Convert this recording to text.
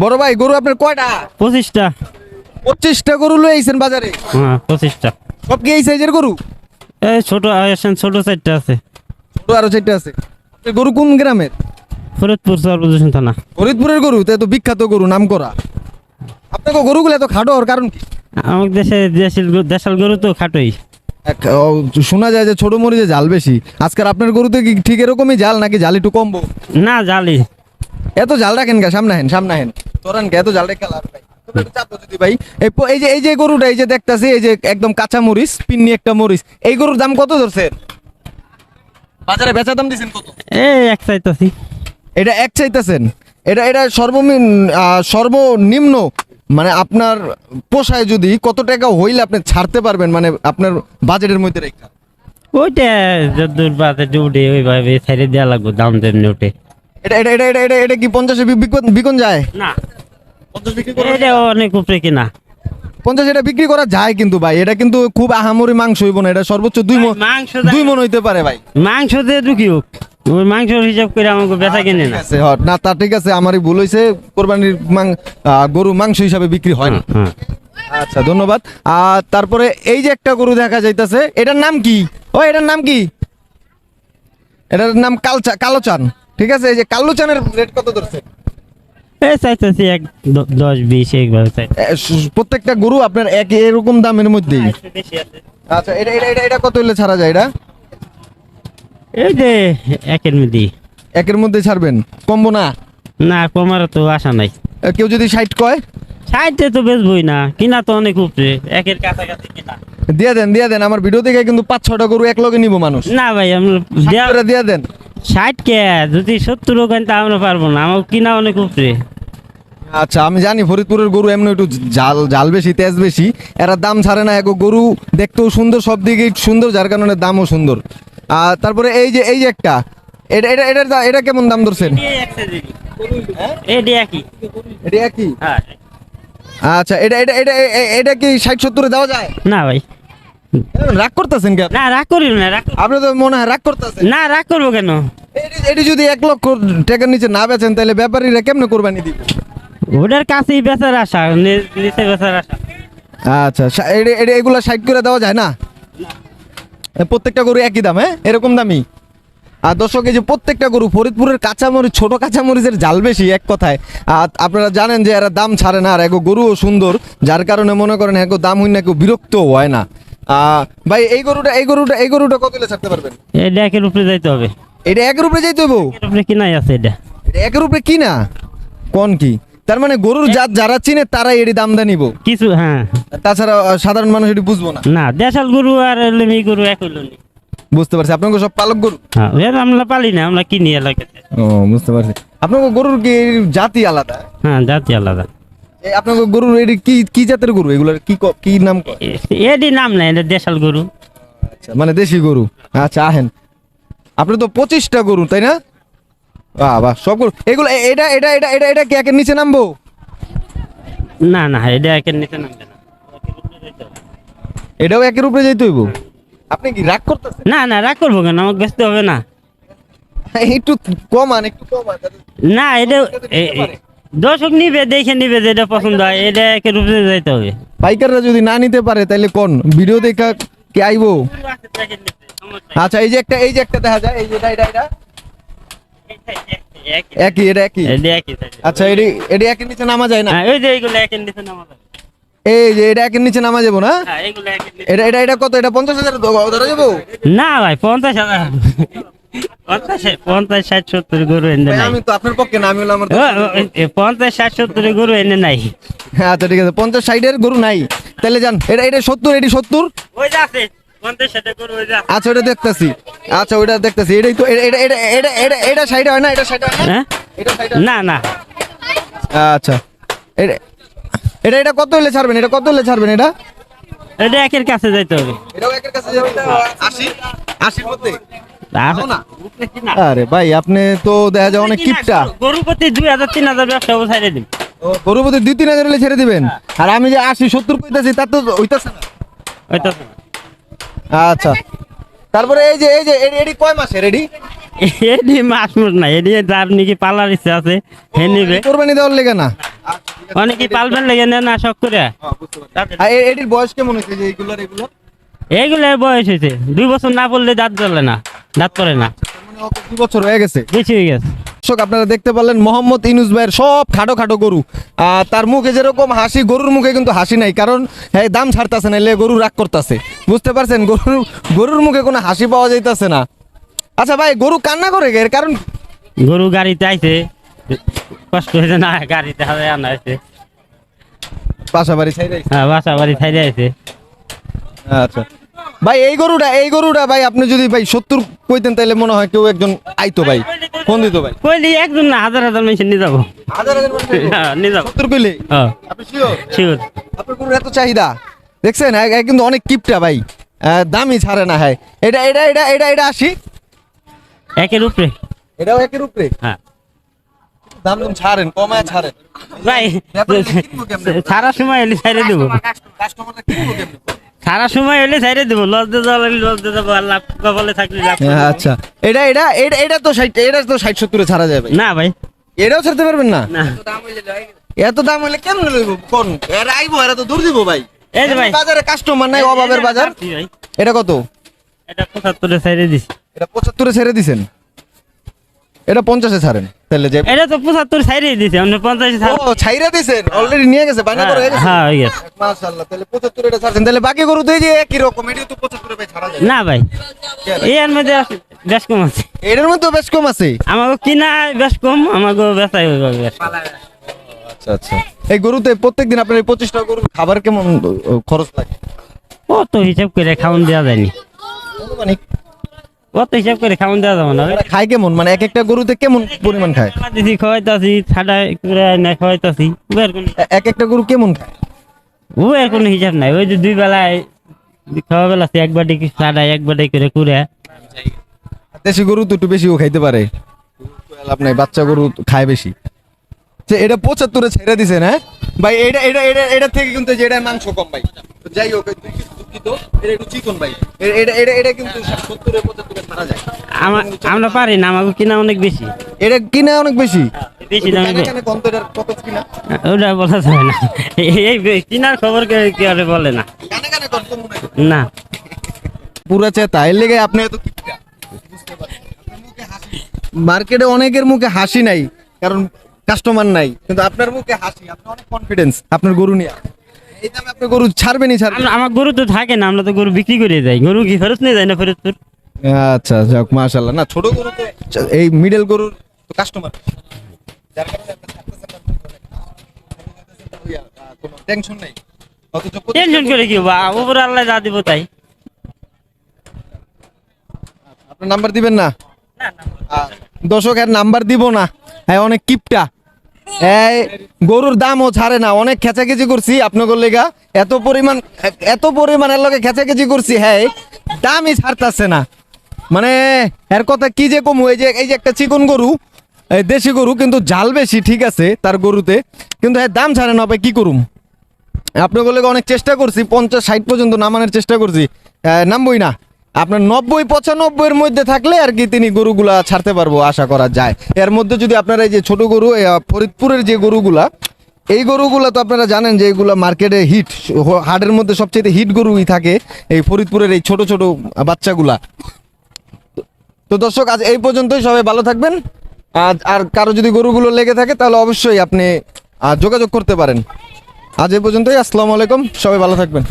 বড় ভাই গরু আপনার কয়টা? পঁচিশটা। পঁচিশটা গরু লয়ে আইছেন বাজারে? হ্যাঁ পঁচিশটা। সব কি এই সাইজের গরু? এই ছোট আসেন ছোট চারটা আছে। ছোট আরও চারটা আছে। এই গরু কোন গ্রামের? ফরিদপুর সর্বদূষণ থানা। ফরিদপুরের গরু তাই তো বিখ্যাত গরু নাম করা। আপনাকে গরুগুলো এত খাটো হওয়ার কারণ কি? আমার দেশে দেশাল গরু- দেশাল গরু তো খাটোই। এক- ও, শোনা যায় যে ছোট মরিচে জাল বেশি। আজকাল আপনার গরুতে কি ঠিক এরকমই জাল নাকি জাল একটু কমবো? না জালি এত জাল রাখেন কে সামনে হেন সামনে হেন তোরান কে এত জাল রেখে লাভ নাই যদি ভাই এই যে এই যে গরুটা এই যে দেখতাছি এই যে একদম কাঁচা মরিচ পিন্নি একটা মরিচ এই গরুর দাম কত বাজারে বেচা দাম দিছেন কত? এই এক চাইতাছি। এটা এক চাইতেছেন? এটা এটা সর্বনিম্ন আহ, সর্বনিম্ন মানে আপনার পোষায় যদি কত টাকা হইলে আপনি ছাড়তে পারবেন মানে আপনার বাজেটের মধ্যে রেখা? ওইটা যদ্দূর বাদে উঠে ওইভাবে ছেড়ে দেওয়া লাগবে দাম তেমনি উঠে। এটা এটা এটা এটা এটা এটা কি পঞ্চাশে বিকন- যায়? না। এটা অনেক উপরে কিনা। পঞ্চাশ এটা বিক্রি করা যায় কিন্তু ভাই এটা কিন্তু খুব আহামরি মাংস হইব না এটা সর্বোচ্চ দুই মন মাংস দুই মন হইতে পারে ভাই। মাংস দিয়ে ঢুকি হোক? ওই মাংস হিসাব করে আমাকে বেচা কিনে না। আছে, না তা ঠিক আছে আমারই ভুল হয়েছে কোরবানির মাং- গরু মাংস হিসাবে বিক্রি হয় না। হ্যাঁ আচ্ছা ধন্যবাদ। আর তারপরে এই যে একটা গরু দেখা যাইতাছে এটার নাম কি? ও এটার নাম কি? এটার নাম কালচা কালোচান। ঠিক আছে এই যে কালোচানের রেট কত ধরছে? চাইতেছি এক দশ বিশ প্রত্যেকটা গরু আপনার এক এরকম দামের মধ্যেই। আচ্ছা এটা এটা এটা কত হইলে ছাড়া যায় এটা? এই যে একের মধ্যে। একের মধ্যে ছাড়বেন? কমবো না? না কমার তো আশা নাই। কেউ যদি ষাট কয়? সাইডে তো বেচবই না কিনা তো অনেক উপরে একের কাছাকাছি কিনা। দিয়ে দেন দিয়ে দেন আমার ভিডিও দেখে কিন্তু পাঁচ ছটা গরু এক লগে নিব মানুষ। না ভাই আমরা ষাট দিয়ে দেন। ষাট কে যদি সত্তর ওখান তা আমরা পারব না। আমার কিনা অনেক উপরে। আচ্ছা আমি জানি ফরিদপুরের গরু এমনি একটু জাল জাল বেশি তেজ বেশি। এরা দাম ছাড়ে না এক গরু দেখতেও সুন্দর সব দিকেই সুন্দর যার কারণে দামও সুন্দর। আর তারপরে এই যে এই যে একটা এটা এটা এটা এটা কেমন দাম ধরছেন? হ্যাঁ। আচ্ছা এটা এটা এটা এটা কি ষাট সত্তরে দেওয়া যায়? না ভাই। রাগ করতেছেন কি আপনি? না রাগ করি না রাগ আপনি তো মনে হয় রাগ করতেছেন। না রাগ করব কেন? এটি- যদি এক লক্ষ টাকার নিচে না বেচেন তাহলে ব্যাপারীরা কেমনে কোরবানি দিবে? ওটার কাছেই বেচার আশা নিচে বেচার আশা। আচ্ছা এটা- এটা সাইড করে দেওয়া যায় না? প্রত্যেকটা গরু একই দাম হ্যাঁ? এরকম দামি? আর দর্শক এই যে প্রত্যেকটা গরু ফরিদপুরের কাঁচামরিচ ছোট কাঁচামরিচের জাল বেশি এক কথায়। আর আপনারা জানেন যে এরা দাম ছাড়ে না আর এগো গরুও সুন্দর যার কারণে মনে করেন এগো দাম হই না কেউ বিরক্ত হয় না। ভাই এই গরুটা এই গরুটা এই গরুটা কত হলে ছাড়তে পারবেন? এটা একের উপরে যাইতে হবে। এটা একের উপরে যাইতে হইব? একের উপরে কিনাই আছে এটা? এটা একের উপরে কি না? কোন কি? তার মানে গরুর জাত যারা চিনে তারাই এটি দাম দা নিব। কিছু হ্যাঁ। তাছাড়া সাধারণ মানুষ এটি বুঝব না। না দেশাল গরু আর লেমি গরু এক হইল বুঝতে পারছি। আপনাকে সব পালক গরু? হ্যাঁ আমরা পালি না আমরা কিনি এলাকাতে। ও বুঝতে পারছি। আপনার গরুর কি জাতি আলাদা? হ্যাঁ জাতি আলাদা। আপনার গরুর এটি কি কি জাতের গরু? এগুলোর কি ক- নাম কয়? এ- এডি নাম নাই এটা দেশাল গরু। আচ্ছা মানে দেশি গরু। আচ্ছা আহেন। আপনি তো পঁচিশটা গরু তাই না? বাহ সব গরু। এগুলো এটা এটা এটা এটা এটা কি একের নিচে নামবো? না না এটা একের নিচে নামবে না। এটাও একের উপরে যাইতে হইব? আপনি কি রাগ করতেছেন? না না রাগ করব কেন? আমাকে বেচতে হবে না। একটু কমান একটু কমান। না এটা দর্শক নিবে দেখে নিবে যে এটা পছন্দ হয় এটা একের উপরে যাইতে হবে। পাইকাররা যদি না নিতে পারে তাহলে কোন? ভিডিও দেখা কি আইবো? আচ্ছা এই যে একটা এই যে একটা দেখা যায় এই যে এটা এটা এটা। একই এটা একই। আচ্ছা এটি এটি একের নিচে নামা যায় না? হ্যাঁ, ওই যে এইগুলো একের নিচে নামা যাবে। এই যে এটা একের নিচে নামা যাব না? হ্যাঁ, এটা এটা এটা কত? এটা পঞ্চাশ হাজার ধরা যাব? না ভাই পঞ্চাশ হাজার। পঞ্চাশ ষাট সত্তর গরু এনে নাই। আমি তো আপনার পক্ষে না আমি হলো আমার পঞ্চাশ ষাট সত্তর গরু এনে নাই। হ্যাঁ আচ্ছা ঠিক আছে। পঞ্চাশ ষাটের গরু নাই। তাহলে যান এটা এটা সত্তর এটি সত্তর। ওই যে আছে পঞ্চাশ ষাটের গরু ওই যে আছে। আচ্ছা ওটা দেখতেছি। আচ্ছা ওইটা দেখতেছি। এটাই তো এটা এটা এটা এটা এটা সাইডে হয় না? এটা সাইডে হয় না? হ্যাঁ? না না। আচ্ছা। এটা এটা এটা কত হলে ছাড়বেন? এটা কত হলে ছাড়বেন এটা? এটা একের কাছে যাইতে হবে। এটাও একের কাছে যাবে। আশি? আশির মধ্যে? আর- না? না? ভাই আপনি তো দেখা যায় অনেক কিপটা। গরু প্রতি দুই হাজার তিন হাজার ব্যবসা ছাড়িয়ে দিন গরুপতি দুই তিন হাজার ছেড়ে দিবেন? আর আমি যে আশি সত্তর কইতাছি তার তো হইতাছে না। আচ্ছা। তারপরে এই যে এই যে এডি কয় মাসের এডি এডি মুছ না এডি যার নাকি পালার ইচ্ছা আছে হে নিবে। কোরবানি দেওয়ার লেগে না? অনেকে পালবেন লেগে নেন না শখ করে। আর এ- এটির বয়স কেমন হয়েছে যে এইগুলার এগুলো এইগুলোর বয়স হয়েছে। দুই বছর না পড়লে দাঁত জ্বলে না। দাঁত পড়ে না। মানে দু বছর হয়ে গেছে। বেশি হয়ে গেছে। দর্শক আপনারা দেখতে পারলেন মোহাম্মদ ইনুস ভাইয়ের সব খাটো খাটো গরু। তার মুখে যেরকম হাসি গরুর মুখে কিন্তু হাসি নাই। কারণ হ্যাঁ দাম ছাড়তেছে না এলে গরু রাগ করতেছে। বুঝতে পারছেন? গরুর গরুর মুখে কোনো হাসি পাওয়া যাইতেছে না। আচ্ছা ভাই গরু কান্না করে গে? এর কারণ গরু গাড়িতে আইছে। কষ্ট হয়েছে না গাড়িতে হাতে আনা হয়েছে বাসা বাড়ি ছাইরাই হ্যাঁ বাসা বাড়ি আছে আচ্ছা। ভাই এই গরুটা এই গরুটা ভাই আপনি যদি ভাই সত্তর কইতেন তাহলে মনে হয় কেউ একজন আইতো ভাই। ফোন দিত ভাই? কইলি একজন না হাজার হাজার মেশিন নিয়ে যাব। হাজার হাজার মানুষ। হ্যাঁ নিয়ে যাব। সত্তর কইলে? হ্যাঁ। আপনি শিওর শিওর আপনার গরুর এত চাহিদা? দেখছেন কিন্তু অনেক কিপটা ভাই। দামই ছাড়ে না হ্যাঁ। এটা এটা এটা এটা এটা আসি। একের উপরে। এটাও একের উপরে? হ্যাঁ। দাম দাম ছাড়েন কমায় ছাড়েন। ভাই সারা সময় এলে ছাইড়ে দেবো? সারা সময় এলে ছাইড়ে দেবো যাব আর লাভ কপালে থাকলে লাভ আচ্ছা। এটা এটা এটা এটা তো ষাট এটা তো ষাট সত্তরে ছাড়া যাবে। না ভাই। এটাও ছাড়তে পারবেন না? না। এত দাম হলে কেমন লইব? কোন? এরা আইবো এরা তো দূর দিব ভাই। এই যে ভাই। বাজারে কাস্টমার নাই অভাবের বাজার। এটা কত? এটা পঁচাত্তরে ছাইড়ে দিছি। এটা পঁচাত্তরে ছেড়ে দিছেন? এটা পঞ্চাশে ছাড়েন। তাহলে যে এটা তো পঁচাত্তর ছাইড়ে দিছে অন্য পঞ্চাশ ও ছাইরা দিছেন অলরেডি নিয়ে গেছে বানি করে গেছে। হ্যাঁ হয়ে গেছে। মাশাআল্লাহ তাহলে 75 এটা ছাড়ছেন। তাহলে বাকি গরু এই যে একই রকম এটাও তো 75 ভাই ছাড়া যায়। না ভাই এই এর মধ্যে বেশ কম আছে। এটার মধ্যে বেশ কম আছে? আমাকে কিনা বেশ কম আমাকে বেচাই বেশ। আচ্ছা আচ্ছা। এই গরুতে প্রত্যেকদিন আপনার এই 25 টাকা গরুর খাবার কেমন খরচ লাগে? ও তো হিসাব করে খাওয়ান দেওয়া যায়নি। মানে হিসাব করে খাওয়ান দেওয়া যাবে না? খায় কেমন? মানে এক একটা গরুতে কেমন পরিমাণ খায়? দিছি খাওয়াইতাছি না খাওয়াইতাছি এক একটা গরু কেমন খায়? উবের কোনো হিসাব নাই। ওই যে দুই বেলায় খাওয়া বেলা এক বাটি কি এক বাটি করে কুড়ে। দেশি গরু তো একটু বেশিও খাইতে পারে। লাভ নাই বাচ্চা গরু খায় বেশি। এটা পঁচাত্তরে ছেড়ে দিছে হ্যাঁ ভাই এটা এটা এটা এটা থেকে কিন্তু যেটা মাংস কম ভাই। তো যাই হোক দুঃখিত। এটা একটু চিকন ভাই। এটা এটা এটা কিন্তু সত্তরে পঁচাত্তরে ছাড়া যায়। আমার আমরা পারি না আমাকে কিনা অনেক বেশি। এটা কিনা অনেক বেশি। বেশি দামে ওটা বলা যাবে না। এই কিনার খবর কে কি আর বলে না। হয়। না। পুরা চেতা এর লেগে আপনি এত মার্কেটে অনেকের মুখে হাসি নাই। কারণ কাস্টমার নাই। কিন্তু আপনার মুখে হাসি আপনি অনেক কনফিডেন্স আপনার গরু নিয়ে। এই দামে আপনি গরু ছাড়বেনই ছাড়বেন। আমার গরু তো থাকে না আমরা তো গরু বিক্রি করে যাই। গরু কি ফেরত নিয়ে যায় না ফেরতপুর? আচ্ছা যাক মাশাআল্লাহ। না ছোট গরু তো এই মিডল গরুর তো কাস্টমার যার কারণে আপনি ছাড়তেছেন না, কোনো টেনশন নাই। টেনশন করে কি বা উপরে আল্লাহ যা দিব তাই। আপনার নাম্বার দিবেন না? দর্শক এর নাম্বার দিব না। হ্যাঁ অনেক কিপটা। এই, গরুর দামও ছাড়ে না, অনেক খেচাখেচি করছি আপনাদের লেগা। এত পরিমাণ এত পরিমাণ এর লগে খেচাখেচি করছি হ্যাঁ দামই ছাড়তাছে না। মানে এর কথা কি যে কম, এই যে এই যে একটা চিকন গরু দেশি গরু, কিন্তু জাল বেশি, ঠিক আছে, তার গরুতে। কিন্তু হ্যাঁ দাম ছাড়ে না, ভাই, কি করুম? আপনার লেগে অনেক চেষ্টা করছি, পঞ্চাশ, ষাট পর্যন্ত নামানোর চেষ্টা করছি। নামবই না। আপনার নব্বই, পঁচানব্বই এর মধ্যে থাকলে আর কি তিনি গরুগুলা ছাড়তে পারব, আশা করা যায়। এর মধ্যে যদি আপনারা এই যে ছোট গরু ফরিদপুরের যে গরুগুলা, এই গরুগুলা তো আপনারা জানেন যে এইগুলা মার্কেটে হিট হাটের মধ্যে সবচেয়ে হিট গরুই থাকে এই ফরিদপুরের এই ছোট ছোট বাচ্চাগুলা। তো দর্শক, আজ এই পর্যন্তই, সবাই ভালো থাকবেন। আজ আর কারও যদি গরুগুলো লেগে থাকে, তাহলে অবশ্যই আপনি যোগাযোগ করতে পারেন। আজ এই পর্যন্তই, আসসালামু আলাইকুম, সবাই ভালো থাকবেন।